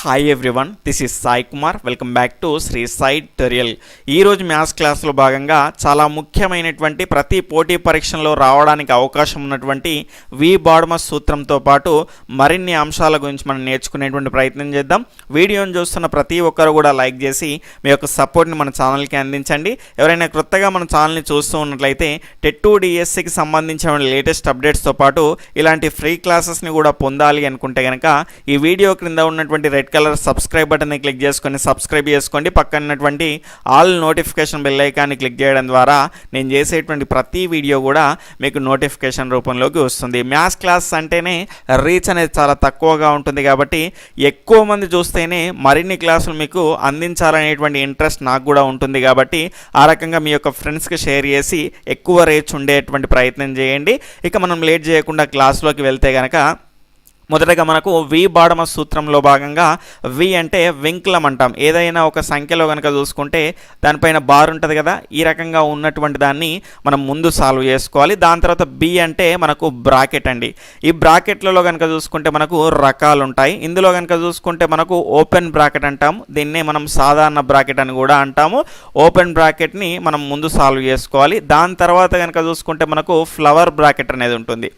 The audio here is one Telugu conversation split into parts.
Hi everyone this is Sai Kumar welcome back to Sri Sai tutorial ఈరోజు మ్యాథ్స్ క్లాస్లో భాగంగా చాలా ముఖ్యమైనటువంటి ప్రతి పోటీ పరీక్షల్లో రావడానికి అవకాశం ఉన్నటువంటి వి బాడ్మస్ సూత్రంతో పాటు మరిన్ని అంశాల గురించి మనం నేర్చుకునేటువంటి ప్రయత్నం చేద్దాం. వీడియోని చూస్తున్న ప్రతి ఒక్కరు కూడా లైక్ చేసి మీ యొక్క సపోర్ట్ని మన ఛానల్కి అందించండి. ఎవరైనా క్రొత్తగా మన ఛానల్ని చూస్తూ ఉన్నట్లయితే టెట్టు డిఎస్సికి సంబంధించిన లేటెస్ట్ అప్డేట్స్తో పాటు ఇలాంటి ఫ్రీ క్లాసెస్ని కూడా పొందాలి అనుకుంటే కనుక ఈ వీడియో క్రింద ఉన్నటువంటి రెడ్ కలర్ సబ్స్క్రైబ్ బటన్ని క్లిక్ చేసుకొని సబ్స్క్రైబ్ చేసుకోండి. పక్కనటువంటి ఆల్ నోటిఫికేషన్ బెల్ ఐకాన్ని క్లిక్ చేయడం ద్వారా నేను చేసేటువంటి ప్రతి వీడియో కూడా మీకు నోటిఫికేషన్ రూపంలోకి వస్తుంది. మ్యాథ్స్ క్లాస్ అంటేనే రీచ్ అనేది చాలా తక్కువగా ఉంటుంది కాబట్టి ఎక్కువ మంది చూస్తేనే మరిన్ని క్లాసులు మీకు అందించాలనేటువంటి ఇంట్రెస్ట్ నాకు కూడా ఉంటుంది కాబట్టి ఆ రకంగా మీ యొక్క ఫ్రెండ్స్కి షేర్ చేసి ఎక్కువ రీచ్ ఉండేటువంటి ప్రయత్నం చేయండి. ఇక మనం లేట్ చేయకుండా క్లాస్లోకి వెళ్తే కనుక మొదటగా మనకు వి బాడమ సూత్రంలో భాగంగా వి అంటే వింక్లం అంటాం ఏదైనా ఒక సంఖ్యలో కనుక చూసుకుంటే దానిపైన బార్ ఉంటుంది కదా ఈ రకంగా ఉన్నటువంటి దాన్ని మనం ముందు సాల్వ్ చేసుకోవాలి. దాని తర్వాత బి అంటే మనకు బ్రాకెట్ అండి. ఈ బ్రాకెట్లలో కనుక చూసుకుంటే మనకు రకాలు ఉంటాయి ఇందులో కనుక చూసుకుంటే మనకు ఓపెన్ బ్రాకెట్ అంటాం దీన్నే మనం సాధారణ బ్రాకెట్ అని కూడా అంటాము. ఓపెన్ బ్రాకెట్ని మనం ముందు సాల్వ్ చేసుకోవాలి. దాని తర్వాత కనుక చూసుకుంటే మనకు ఫ్లవర్ బ్రాకెట్ అనేది ఉంటుంది.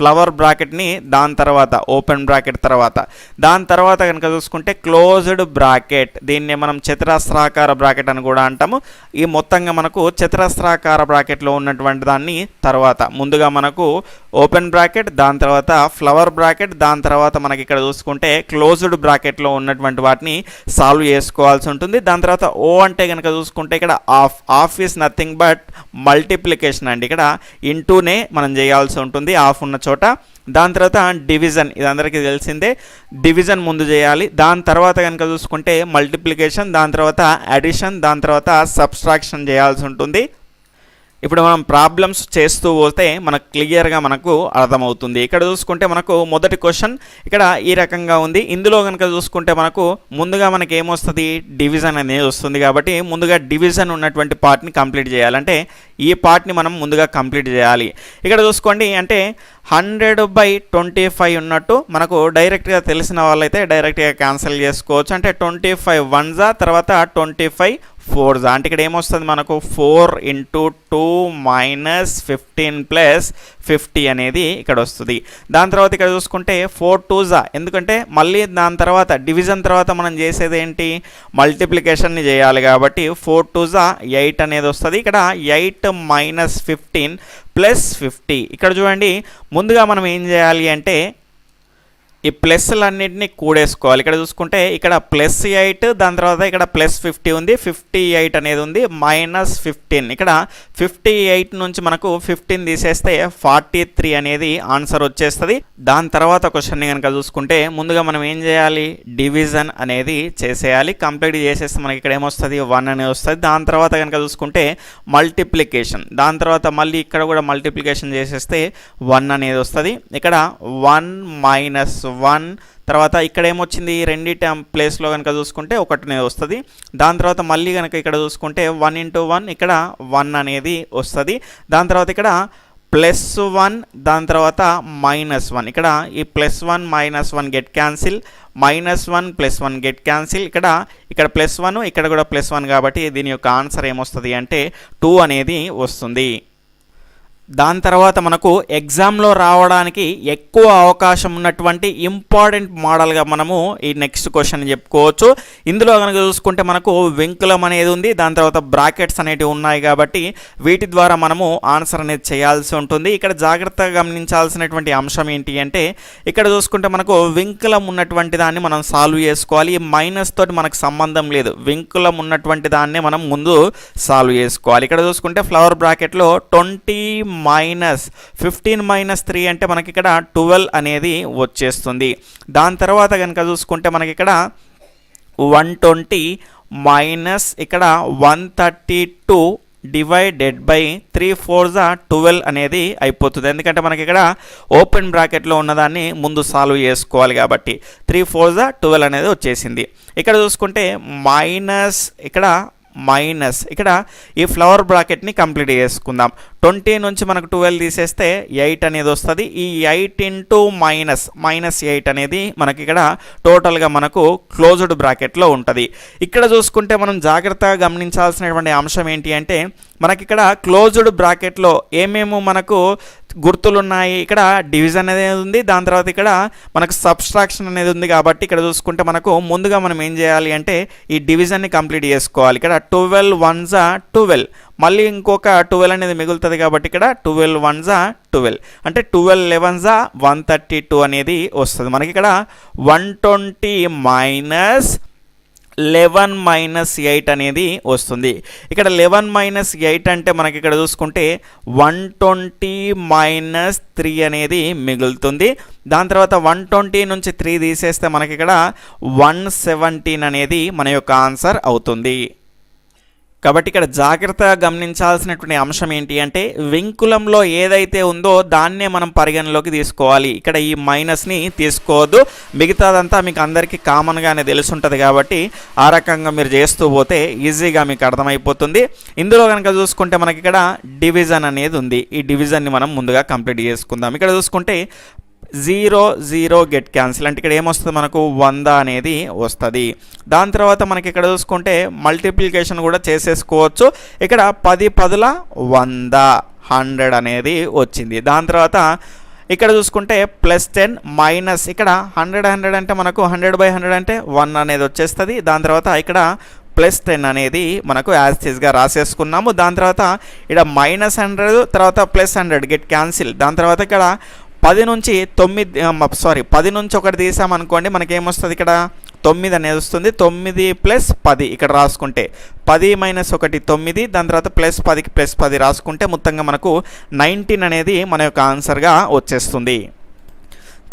ఫ్లవర్ బ్రాకెట్ని దాని తర్వాత ఓపెన్ బ్రాకెట్ తర్వాత. దాని తర్వాత కనుక చూసుకుంటే క్లోజ్డ్ బ్రాకెట్ దీన్ని మనం చతురస్రాకార బ్రాకెట్ అని కూడా అంటాము. ఈ మొత్తంగా మనకు చతురస్రాకార బ్రాకెట్లో ఉన్నటువంటి దాన్ని తర్వాత. ముందుగా మనకు ఓపెన్ బ్రాకెట్ దాని తర్వాత ఫ్లవర్ బ్రాకెట్ దాని తర్వాత మనకి ఇక్కడ చూసుకుంటే క్లోజ్డ్ బ్రాకెట్లో ఉన్నటువంటి వాటిని సాల్వ్ చేసుకోవాల్సి ఉంటుంది. దాని తర్వాత ఓ అంటే కనుక చూసుకుంటే ఇక్కడ of of is nothing but multiplication అండి. ఇక్కడ ఇంటూనే మనం చేయాల్సి ఉంటుంది. ఆఫ్ ఉన్న చోట చోట. దాని తర్వాత డివిజన్ ఇది అందరికీ తెలిసిందే. డివిజన్ ముందు చేయాలి. దాని తర్వాత కనుక చూసుకుంటే మల్టిప్లికేషన్ దాని తర్వాత అడిషన్ దాని తర్వాత సబ్స్ట్రాక్షన్ చేయాల్సి ఉంటుంది. ఇప్పుడు మనం ప్రాబ్లమ్స్ చేస్తూ పోతే మనకు క్లియర్గా మనకు అర్థమవుతుంది. ఇక్కడ చూసుకుంటే మనకు మొదటి క్వశ్చన్ ఇక్కడ ఈ రకంగా ఉంది. ఇందులో కనుక చూసుకుంటే మనకు ముందుగా మనకి ఏమొస్తుంది? డివిజన్ అనేది వస్తుంది కాబట్టి ముందుగా డివిజన్ ఉన్నటువంటి పార్ట్ని కంప్లీట్ చేయాలంటే ఈ పార్ట్ని మనం ముందుగా కంప్లీట్ చేయాలి. ఇక్కడ చూసుకోండి అంటే హండ్రెడ్ బై ట్వంటీ ఫైవ్ ఉన్నట్టు మనకు డైరెక్ట్గా తెలిసిన వాళ్ళైతే డైరెక్ట్గా క్యాన్సిల్ చేసుకోవచ్చు. అంటే ట్వంటీ ఫైవ్ వన్జా తర్వాత ట్వంటీ ఫైవ్ ఫోర్ జా అంటే ఇక్కడ ఏమొస్తుంది మనకు? Four into two minus fifteen plus fifty అనేది ఇక్కడ వస్తుంది. దాని తర్వాత ఇక్కడ చూసుకుంటే ఫోర్ టూజా ఎందుకంటే మళ్ళీ దాని తర్వాత డివిజన్ తర్వాత మనం చేసేది ఏంటి? మల్టిప్లికేషన్ని చేయాలి కాబట్టి ఫోర్ టూజా ఎయిట్ అనేది వస్తుంది. ఇక్కడ eight minus fifteen plus fifty ఇక్కడ చూడండి ముందుగా మనం ఏం చేయాలి అంటే ఈ ప్లస్లన్నింటినీ కూడేసుకోవాలి. ఇక్కడ చూసుకుంటే ఇక్కడ ప్లస్ ఎయిట్ దాని తర్వాత ఇక్కడ ప్లస్ ఫిఫ్టీ ఉంది. ఫిఫ్టీ ఎయిట్ అనేది ఉంది మైనస్ ఫిఫ్టీన్. ఇక్కడ ఫిఫ్టీ ఎయిట్ నుంచి మనకు ఫిఫ్టీన్ తీసేస్తే ఫార్టీ త్రీ అనేది ఆన్సర్ వచ్చేస్తుంది. దాని తర్వాత క్వశ్చన్ని కనుక చూసుకుంటే ముందుగా మనం ఏం చేయాలి? డివిజన్ అనేది చేసేయాలి. కంప్లీట్ చేసేస్తే మనకి ఇక్కడ ఏమొస్తుంది? వన్ అనేది వస్తుంది. దాని తర్వాత కనుక చూసుకుంటే మల్టిప్లికేషన్. దాని తర్వాత మళ్ళీ ఇక్కడ కూడా మల్టిప్లికేషన్ చేసేస్తే వన్ అనేది వస్తుంది. ఇక్కడ వన్ మైనస్ వన్. తర్వాత ఇక్కడ ఏమొచ్చింది రెండిటి ప్లేస్లో కనుక చూసుకుంటే ఒకటినే వస్తుంది. దాని తర్వాత మళ్ళీ కనుక ఇక్కడ చూసుకుంటే వన్ ఇంటూ వన్ ఇక్కడ వన్ అనేది వస్తుంది. దాని తర్వాత ఇక్కడ ప్లస్ వన్ దాని తర్వాత మైనస్ వన్. ఇక్కడ ఈ plus one minus one get cancel minus one plus one get cancel. ఇక్కడ ఇక్కడ ప్లస్ వన్ ఇక్కడ కూడా ప్లస్ వన్ కాబట్టి దీని యొక్క ఆన్సర్ ఏమొస్తుంది అంటే టూ అనేది వస్తుంది. దాని తర్వాత మనకు ఎగ్జామ్లో రావడానికి ఎక్కువ అవకాశం ఉన్నటువంటి ఇంపార్టెంట్ మోడల్గా మనము ఈ నెక్స్ట్ క్వశ్చన్ చెప్పుకోవచ్చు. ఇందులో కనుక చూసుకుంటే మనకు వెంకులం అనేది ఉంది. దాని తర్వాత బ్రాకెట్స్ అనేటివి ఉన్నాయి కాబట్టి వీటి ద్వారా మనము ఆన్సర్ అనేది చేయాల్సి ఉంటుంది. ఇక్కడ జాగ్రత్తగా గమనించాల్సినటువంటి అంశం ఏంటి అంటే ఇక్కడ చూసుకుంటే మనకు వెంకులం ఉన్నటువంటి దాన్ని మనం సాల్వ్ చేసుకోవాలి. ఈ మైనస్ తోటి మనకు సంబంధం లేదు. వెంకులం ఉన్నటువంటి దాన్నే మనం ముందు సాల్వ్ చేసుకోవాలి. ఇక్కడ చూసుకుంటే ఫ్లవర్ బ్రాకెట్లో twenty minus fifteen minus three అంటే మనకి ఇక్కడ ట్వెల్వ్ అనేది వచ్చేస్తుంది. దాని తర్వాత కనుక చూసుకుంటే మనకి ఇక్కడ వన్ ట్వంటీ మైనస్ ఇక్కడ one thirty two divided by three four జా ట్వెల్వ్ అనేది అయిపోతుంది. ఎందుకంటే మనకి ఇక్కడ ఓపెన్ బ్రాకెట్లో ఉన్నదాన్ని ముందు సాల్వ్ చేసుకోవాలి కాబట్టి త్రీ ఫోర్ జా ట్వెల్వ్ అనేది వచ్చేసింది. ఇక్కడ చూసుకుంటే మైనస్ ఇక్కడ మైనస్ ఇక్కడ ఈ ఫ్లవర్ బ్రాకెట్ని కంప్లీట్ చేసుకుందాం. ట్వంటీ నుంచి మనకు ట్వెల్వ్ తీసేస్తే ఎయిట్ అనేది వస్తుంది. ఈ eight into minus minus eight అనేది మనకి ఇక్కడ టోటల్గా మనకు క్లోజ్డ్ బ్రాకెట్లో ఉంటుంది. ఇక్కడ చూసుకుంటే మనం జాగ్రత్తగా గమనించాల్సినటువంటి అంశం ఏంటి అంటే మనకి ఇక్కడ క్లోజ్డ్ బ్రాకెట్లో ఏమేమో మనకు గుర్తులు ఉన్నాయి ఇక్కడ డివిజన్ అనేది ఉంది. దాని తర్వాత ఇక్కడ మనకు సబ్స్ట్రాక్షన్ అనేది ఉంది కాబట్టి ఇక్కడ చూసుకుంటే మనకు ముందుగా మనం ఏం చేయాలి అంటే ఈ డివిజన్ని కంప్లీట్ చేసుకోవాలి. ఇక్కడ ట్వెల్వ్ వన్జా ట్వెల్వ్. మళ్ళీ ఇంకొక ట్వెల్వ్ అనేది మిగులుతుంది కాబట్టి ఇక్కడ ట్వెల్వ్ వన్జా ట్వెల్వ్. అంటే ట్వెల్వ్ లెవెన్జా వన్ థర్టీ టూ అనేది వస్తుంది. మనకి ఇక్కడ one twenty minus eleven minus eight అనేది వస్తుంది. ఇక్కడ లెవెన్ మైనస్ ఎయిట్ అంటే మనకి ఇక్కడ చూసుకుంటే వన్ ట్వంటీ మైనస్ త్రీ అనేది మిగులుతుంది. దాని తర్వాత వన్ ట్వంటీ నుంచి త్రీ తీసేస్తే మనకి ఇక్కడ వన్ సెవెంటీన్ అనేది మన యొక్క ఆన్సర్ అవుతుంది. కాబట్టి ఇక్కడ జాగ్రత్తగా గమనించాల్సినటువంటి అంశం ఏంటి అంటే వెంకులంలో ఏదైతే ఉందో దాన్నే మనం పరిగణలోకి తీసుకోవాలి. ఇక్కడ ఈ మైనస్ని తీసుకోవద్దు. మిగతాదంతా మీకు అందరికీ కామన్గానే తెలుసుంటుంది కాబట్టి ఆ రకంగా మీరు చేస్తూ పోతే ఈజీగా మీకు అర్థమైపోతుంది. ఇందులో కనుక చూసుకుంటే మనకి ఇక్కడ డివిజన్ అనేది ఉంది. ఈ డివిజన్ని మనం ముందుగా కంప్లీట్ చేసుకుందాం. ఇక్కడ చూసుకుంటే జీరో జీరో గెట్ క్యాన్సిల్ అంటే ఇక్కడ ఏమొస్తుంది మనకు? వంద అనేది వస్తుంది. దాని తర్వాత మనకి ఇక్కడ చూసుకుంటే మల్టిప్లికేషన్ కూడా చేసేసుకోవచ్చు. ఇక్కడ పది పదుల వంద హండ్రెడ్ అనేది వచ్చింది. దాని తర్వాత ఇక్కడ చూసుకుంటే ప్లస్ టెన్ మైనస్ ఇక్కడ హండ్రెడ్ హండ్రెడ్ అంటే మనకు హండ్రెడ్ బై హండ్రెడ్ అంటే వన్ అనేది వచ్చేస్తుంది. దాని తర్వాత ఇక్కడ ప్లస్ టెన్ అనేది మనకు యాజ్ రాసేసుకున్నాము. దాని తర్వాత ఇక్కడ మైనస్ హండ్రెడ్ తర్వాత ప్లస్ హండ్రెడ్ గెట్ క్యాన్సిల్ దాని తర్వాత ఇక్కడ పది నుంచి తొమ్మిది సారీ పది నుంచి ఒకటి తీసామనుకోండి మనకి ఏమొస్తుంది ఇక్కడ? తొమ్మిది అనేది వస్తుంది. తొమ్మిది ప్లస్ పది ఇక్కడ రాసుకుంటే. పది మైనస్ ఒకటి తొమ్మిది దాని తర్వాత ప్లస్ పదికి ప్లస్ పది రాసుకుంటే మొత్తంగా మనకు నైన్టీన్ అనేది మన యొక్క ఆన్సర్గా వచ్చేస్తుంది.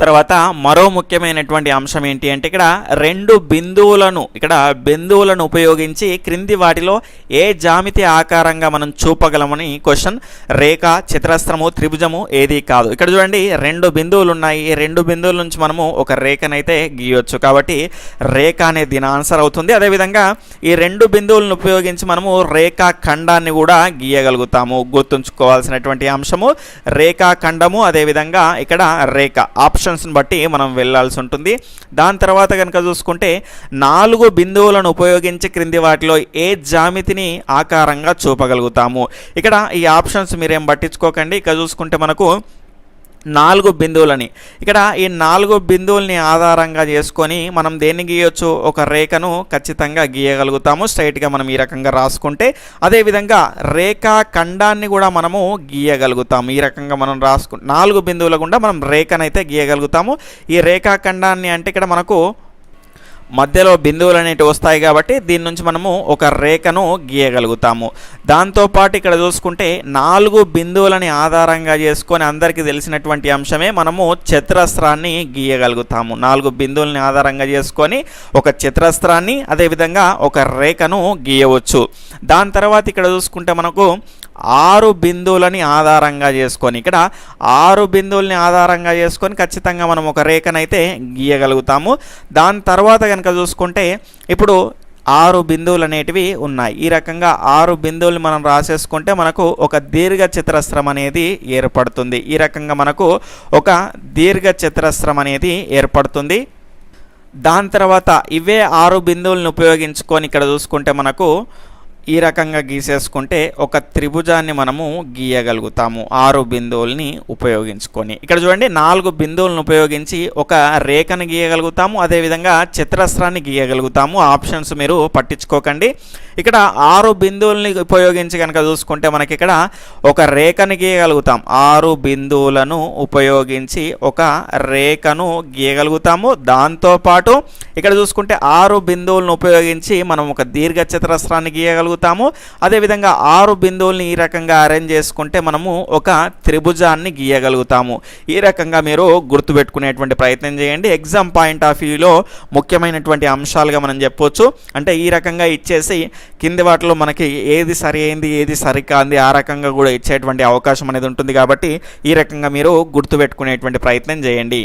తర్వాత మరో ముఖ్యమైనటువంటి అంశం ఏంటి అంటే ఇక్కడ రెండు బిందువులను ఇక్కడ బిందువులను ఉపయోగించి క్రింది వాటిలో ఏ జామితి ఆకారంగా మనం చూపగలమని క్వశ్చన్ రేఖ చిత్రస్త్రము త్రిభుజము ఏది కాదు. ఇక్కడ చూడండి రెండు బిందువులు ఉన్నాయి ఈ రెండు బిందువుల నుంచి మనము ఒక రేఖనైతే గీయవచ్చు కాబట్టి రేఖ అనేది దీని ఆన్సర్ అవుతుంది. అదేవిధంగా ఈ రెండు బిందువులను ఉపయోగించి మనము రేఖా ఖండాన్ని కూడా గీయగలుగుతాము. గుర్తుంచుకోవాల్సినటువంటి అంశము రేఖా ఖండము అదేవిధంగా ఇక్కడ రేఖ ఆప్షన్ డిస్టెన్స్ని బట్టి మనం వెళ్ళాల్సి ఉంటుంది. దాని తర్వాత కనుక చూసుకుంటే నాలుగు బిందువులను ఉపయోగించి క్రింది వాటిలో ఏ జామితిని ఆకారంగా చూపగలుగుతాము? ఇక్కడ ఈ ఆప్షన్స్ మీరేం పట్టించుకోకండి. ఇక చూసుకుంటే మనకు నాలుగు బిందువులని. ఇక్కడ ఈ నాలుగు బిందువుల్ని ఆధారంగా చేసుకొని మనం దేన్ని గీయొచ్చు? ఒక రేఖను ఖచ్చితంగా గీయగలుగుతాము. స్ట్రైట్గా మనం ఈ రకంగా రాసుకుంటే అదేవిధంగా రేఖా ఖండాన్ని కూడా మనము గీయగలుగుతాము. ఈ రకంగా మనం రాసుకు నాలుగు బిందువుల గుండా మనం రేఖనైతే గీయగలుగుతాము. ఈ రేఖాఖండాన్ని అంటే ఇక్కడ మనకు మధ్యలో బిందువులు అనేవి వస్తాయి కాబట్టి దీని నుంచి మనము ఒక రేఖను గీయగలుగుతాము. దాంతోపాటు ఇక్కడ చూసుకుంటే నాలుగు బిందువులని ఆధారంగా చేసుకొని అందరికీ తెలిసినటువంటి అంశమే మనము చతురస్రాన్ని గీయగలుగుతాము. నాలుగు బిందువులని ఆధారంగా చేసుకొని ఒక చతురస్రాన్ని అదేవిధంగా ఒక రేఖను గీయవచ్చు. దాని తర్వాత ఇక్కడ చూసుకుంటే మనకు ఆరు బిందువులని ఆధారంగా చేసుకొని ఇక్కడ ఆరు బిందువుల్ని ఆధారంగా చేసుకొని ఖచ్చితంగా మనం ఒక రేఖనైతే గీయగలుగుతాము. దాని తర్వాత కనుక చూసుకుంటే ఇప్పుడు ఆరు బిందువులు అనేటివి ఉన్నాయి. ఈ రకంగా ఆరు బిందువులు మనం రాసేసుకుంటే మనకు ఒక దీర్ఘ చతురస్రం అనేది ఏర్పడుతుంది. ఈ రకంగా మనకు ఒక దీర్ఘ చతురస్రం అనేది ఏర్పడుతుంది. దాని తర్వాత ఇవే ఆరు బిందువులను ఉపయోగించుకొని ఇక్కడ చూసుకుంటే మనకు ఈ రకంగా గీసేసుకుంటే ఒక త్రిభుజాన్ని మనము గీయగలుగుతాము. ఆరు బిందువుల్ని ఉపయోగించుకొని. ఇక్కడ చూడండి నాలుగు బిందువులను ఉపయోగించి ఒక రేఖను గీయగలుగుతాము. అదేవిధంగా చిత్రస్రాన్ని గీయగలుగుతాము. ఆప్షన్స్ మీరు పట్టించుకోకండి. ఇక్కడ ఆరు బిందువుల్ని ఉపయోగించి కనుక చూసుకుంటే మనకి ఇక్కడ ఒక రేఖను గీయగలుగుతాం. ఆరు బిందువులను ఉపయోగించి ఒక రేఖను గీయగలుగుతాము. దాంతోపాటు ఇక్కడ చూసుకుంటే ఆరు బిందువులను ఉపయోగించి మనం ఒక దీర్ఘ చతురస్రాన్ని గీయగలుగుతాము అదేవిధంగా ఆరు బిందువుల్ని ఈ రకంగా అరేంజ్ చేసుకుంటే మనము ఒక త్రిభుజాన్ని గీయగలుగుతాము. ఈ రకంగా మీరు గుర్తుపెట్టుకునేటువంటి ప్రయత్నం చేయండి. ఎగ్జామ్ పాయింట్ ఆఫ్ వ్యూలో ముఖ్యమైనటువంటి అంశాలుగా మనం చెప్పొచ్చు. అంటే ఈ రకంగా ఇచ్చేసి కింది వాటిలో మనకి ఏది సరి అయింది ఏది సరికాంది ఆ రకంగా కూడా ఇచ్చేటువంటి అవకాశం అనేది ఉంటుంది కాబట్టి ఈ రకంగా మీరు గుర్తుపెట్టుకునేటువంటి ప్రయత్నం చేయండి.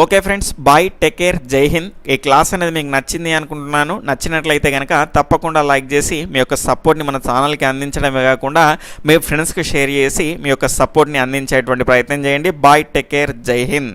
Okay friends bye take care జై హింద్. ఈ క్లాస్ అనేది మీకు నచ్చింది అనుకుంటున్నాను. నచ్చినట్లయితే కనుక తప్పకుండా లైక్ చేసి మీ యొక్క సపోర్ట్ని మన ఛానల్కి అందించడమే కాకుండా మీ ఫ్రెండ్స్కి షేర్ చేసి మీ యొక్క సపోర్ట్ని అందించేటువంటి ప్రయత్నం చేయండి. బాయ్ టేక్ కేర్ జై హింద్.